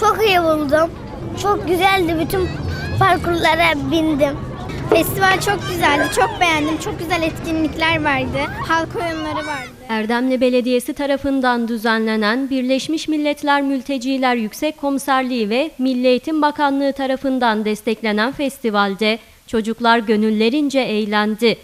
Çok iyi buldum. Çok güzeldi. Bütün parkurlara bindim. Festival çok güzeldi, çok beğendim. Çok güzel etkinlikler vardı. Halk oyunları vardı. Erdemli Belediyesi tarafından düzenlenen Birleşmiş Milletler Mülteciler Yüksek Komiserliği ve Milli Eğitim Bakanlığı tarafından desteklenen festivalde çocuklar gönüllerince eğlendi.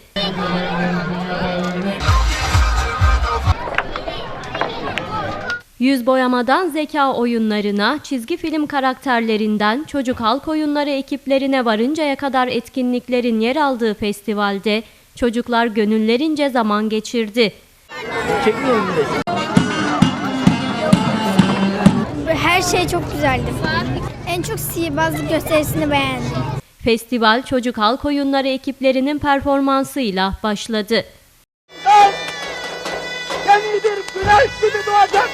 Yüz boyamadan zeka oyunlarına, çizgi film karakterlerinden çocuk halk oyunları ekiplerine varıncaya kadar etkinliklerin yer aldığı festivalde çocuklar gönüllerince zaman geçirdi. Her şey çok güzeldi. En çok sihirbazlık gösterisini beğendim. Festival çocuk halk oyunları ekiplerinin performansıyla başladı. Güneş gibi doğacak.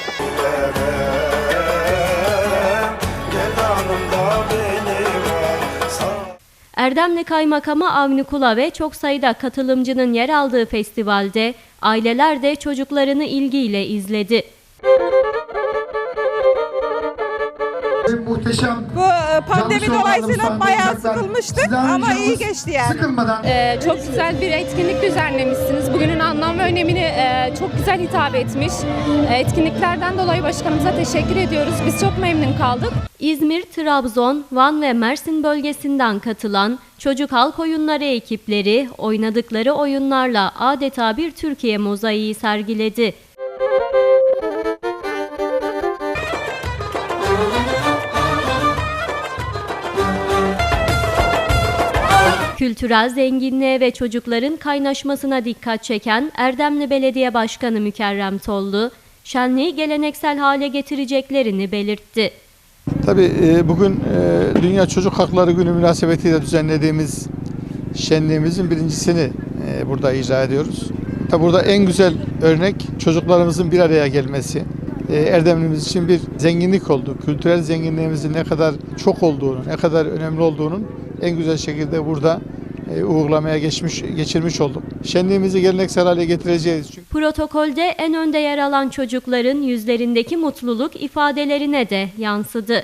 Erdemli Kaymakamı Avni Kula ve çok sayıda katılımcının yer aldığı festivalde aileler de çocuklarını ilgiyle izledi. Muhteşem. Bu e, pandemi Canlı dolayısıyla bayağı sıkılmıştık ama iyi geçti yani. Sıkılmadan Ee, çok güzel bir etkinlik düzenlemişsiniz. Çok güzel hitap etmiş. E, etkinliklerden dolayı başkanımıza teşekkür ediyoruz. Biz çok memnun kaldık. İzmir, Trabzon, Van ve Mersin bölgesinden katılan çocuk halk oyunları ekipleri oynadıkları oyunlarla adeta bir Türkiye mozaiği sergiledi. Kültürel zenginliğe ve çocukların kaynaşmasına dikkat çeken Erdemli Belediye Başkanı Mükerrem Tollu, şenliği geleneksel hale getireceklerini belirtti. Tabii e, bugün e, Dünya Çocuk Hakları Günü münasebetiyle düzenlediğimiz şenliğimizin birincisini e, burada icra ediyoruz. Tabii burada en güzel örnek çocuklarımızın bir araya gelmesi. Erdemlimiz için bir zenginlik oldu. Kültürel zenginliğimizin ne kadar çok olduğunu, ne kadar önemli olduğunun en güzel şekilde burada e, uygulamaya geçmiş, geçirmiş olduk. Şenliğimizi geleneksel hale getireceğiz. Çünkü Protokolde en önde yer alan çocukların yüzlerindeki mutluluk ifadelerine de yansıdı.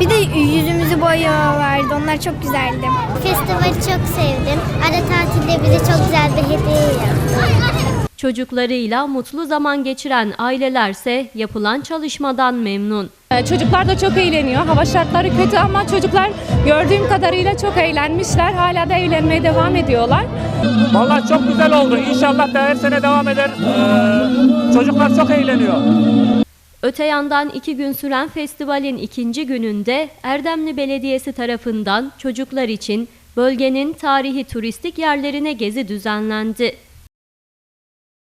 Bir de yüzümüzü boyuyorlardı. Onlar çok güzeldi. Festivali çok sevdim. Ara tatilde bize çok güzel bir hediye yaptı. Çocuklarıyla mutlu zaman geçiren ailelerse yapılan çalışmadan memnun. E, çocuklar da çok eğleniyor. Hava şartları kötü ama çocuklar gördüğüm kadarıyla çok eğlenmişler. Hala da eğlenmeye devam ediyorlar. Vallahi çok güzel oldu. İnşallah da her sene devam eder. Ee, çocuklar çok eğleniyor. Öte yandan iki gün süren festivalin ikinci gününde Erdemli Belediyesi tarafından çocuklar için bölgenin tarihi turistik yerlerine gezi düzenlendi.